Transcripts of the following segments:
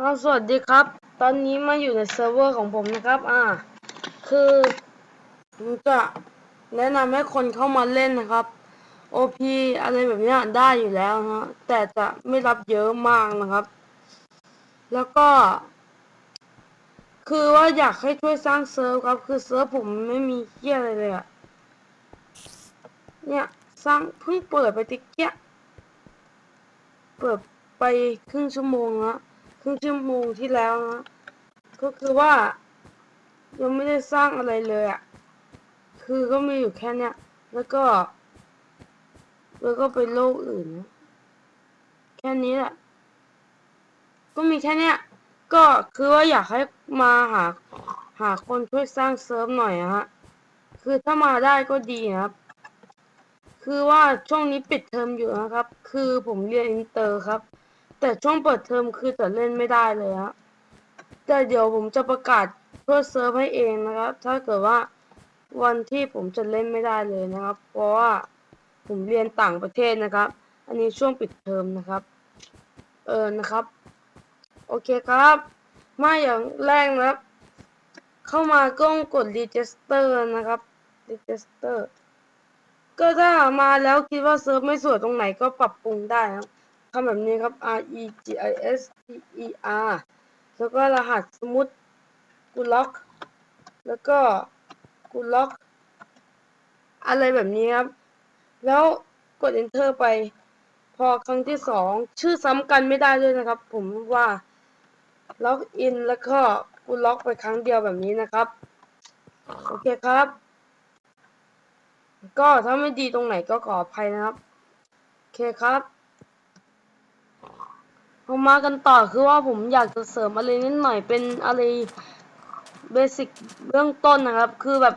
ครับสวัสดีครับ ตอนนี้มาอยู่ในเซิร์ฟเวอร์ของผมนะครับ อ่า คือผมจะแนะนำให้คนเข้ามาเล่นนะครับ OP อะไรแบบนี้ได้อยู่แล้วนะฮะแต่จะไม่รับเยอะมากนะครับ แล้วก็ คือว่าอยากให้ช่วยสร้างเซิร์ฟครับ คือเซิร์ฟผมไม่มีเที่ยอะไรเลยอะเนี่ยสร้างเพิ่งเปิดไปติ๊กเกี้ยเปิดไปครึ่งชั่วโมงและค รึ่งชั่วโมงที่แล้วนะก็คือว่า ยังไม่ได้สร้างอะไรเลยอะ่ะ คือก็มีอยู่แค่เนี้ย แล้วก็ แล้วก็ไปโลกอื่นนะแค่นี้แหละ ก็มีแค่เนี้ย ก็คือว่าอยากให้มาหา หาคนช่วยสร้างเซิร์ฟหน่อยอะฮะ คือถ้ามาได้ก็ดีนะครับ คือว่าช่วงนี้ปิดเทอมอยู่นะครับ คือผมเรียนอินเตอร์ครับ แต่ช่วงเปิดเทอมคือจะเล่นไม่ได้เลยฮะแต่เดี๋ยวผมจะประกาศเพื่อเซิร์ฟให้เองนะครับ ถ้าเกิดว่าวันที่ผมจะเล่นไม่ได้เลยนะครับ เพราะว่าผมเรียนต่างประเทศนะครับ อันนี้ช่วงปิดเทอมนะครับ เออนะครับ โอเคครับ มาอย่างแรกนะครับ เข้ามาก็ต้องกด register นะครับ register ก็ถ้ามาแล้วคิดว่าเซิร์ฟไม่สวยตรงไหนก็ปรับปรุงได้ครับำแบบนี้ครับ R E G I S T E R แล้วก็รหัสสมมุติกูล็อก แล้วก็กูล็อก อะไรแบบนี้ครับ แล้วกด enter ไป พอครั้งที่สองชื่อซ้ำกันไม่ได้ด้วยนะครับ ผมว่าล็อกอินแล้วก็กูล็อกไปครั้งเดียวแบบนี้นะครับ โอเคครับ ก็ถ้าไม่ดีตรงไหนก็ขออภัยนะครับ โอเคครับ เรามากันต่อคือว่าผมอยากจะเสริมอะไรนิดหน่อยเป็นอะไรเบสิกเบื้องต้นนะครับ คือแบบ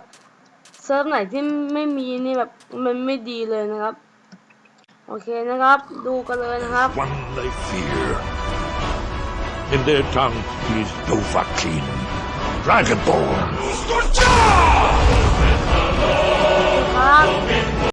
เซิร์ฟไหนที่ไม่มีนี่แบบมันไม่ดีเลยนะครับ โอเคนะครับ ดูกันเลยนะครับ one they fear. In their tongue is Dovahkiin, Dragonborn.